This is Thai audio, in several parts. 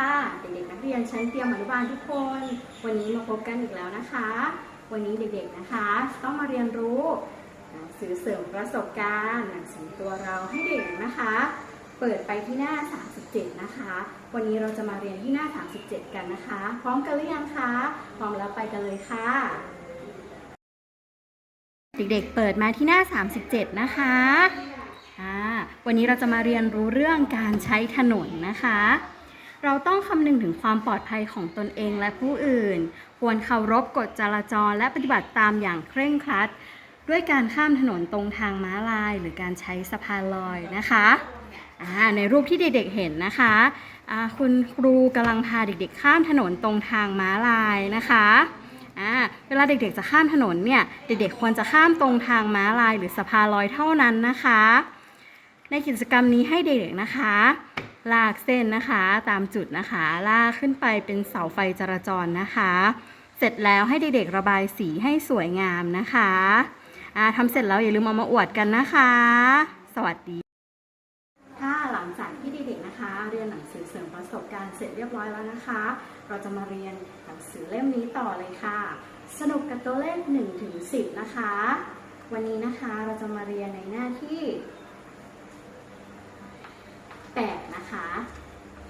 ค่ะ เด็กๆนักเรียนชั้นเตรียมอนุบาลทุกคน วันนี้มาพบกันอีกแล้วนะคะ วันนี้เด็กๆนะคะ ต้องมาเรียนรู้หนังสือเสริมประสบการณ์หนังสือตัวเราให้เด็กนะคะ เปิดไปที่หน้า 37 นะคะ วันนี้เราจะมาเรียนที่หน้า 37 กันนะคะ พร้อมกันหรือยังคะพร้อมแล้วไปกันเลยค่ะ เด็กๆเปิดมาที่หน้า 37 นะคะวันนี้เราจะมาเรียนรู้เรื่องการใช้ถนนนะคะ เราต้องคำนึงถึงความปลอดภัยของตนเองและผู้อื่น ควรเคารพกฎจราจรและปฏิบัติตามอย่างเคร่งครัด ด้วยการข้ามถนนตรงทางม้าลาย หรือการใช้สะพานลอยนะคะในรูปที่เด็กๆเห็นนะคะคุณครูกำลังพาเด็กๆ ข้ามถนนตรงทางม้าลายนะคะเวลาเด็กๆจะข้ามถนนเนี่ยเด็กๆควรจะข้ามตรงทางม้าลาย หรือสะพานลอยเท่านั้นนะคะ ในกิจกรรมนี้ให้เด็กๆนะคะ ลากเส้นนะคะตามจุดนะคะ ลากขึ้นไปเป็นเสาไฟจราจรนะคะ เสร็จแล้วให้เด็กๆระบายสีให้สวยงามนะคะทำเสร็จแล้วอย่าลืมเอามาอวดกันนะคะ สวัสดีถ้าหลังจากที่เด็กๆนะคะ เรียนหนังสือเสริมประสบการณ์เสร็จเรียบร้อยแล้วนะคะ เราจะมาเรียนหนังสือเล่มนี้ต่อเลยค่ะ สนุกกับตัวเลข1ถึง10 นะคะ วันนี้นะคะเราจะมาเรียนในหน้าที่ 8 นะคะ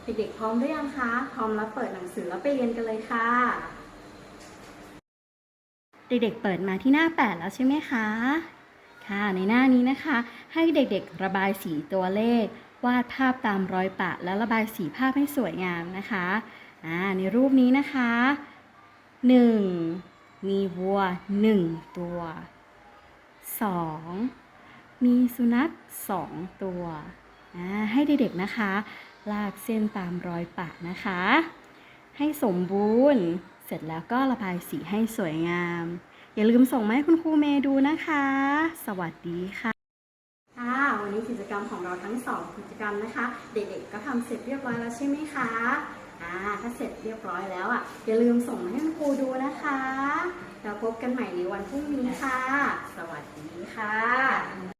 เด็กๆพร้อมหรือยังคะ พร้อมแล้วเปิดหนังสือแล้วไปเรียนกันเลยค่ะ เด็กๆเปิดมาที่หน้า 8 แล้วใช่ไหมคะ ค่ะในหน้านี้นะคะ ให้เด็กๆระบายสีตัวเลข วาดภาพตามรอยปะ แล้วระบายสีภาพให้สวยงามนะคะอ่าในรูปนี้นะคะ 1. มีวัว 1 ตัว 2. มีสุนัข 2 ตัว ให้เด็กๆนะคะ ลากเส้นตามรอยปะนะคะ ให้สมบูรณ์ เสร็จแล้วก็ระบายสีให้สวยงาม อย่าลืมส่งมาให้คุณครูเมย์ดูนะคะ สวัสดีค่ะวันนี้กิจกรรมของเราทั้งสองกิจกรรมนะคะ เด็กๆก็ทำเสร็จเรียบร้อยแล้วใช่ไหมคะอ่าถ้าเสร็จเรียบร้อยแล้วอะอย่าลืมส่งมาให้คุณครูดูนะคะแล้วพบกันใหม่ในวันพรุ่งนี้ค่ะ สวัสดีค่ะ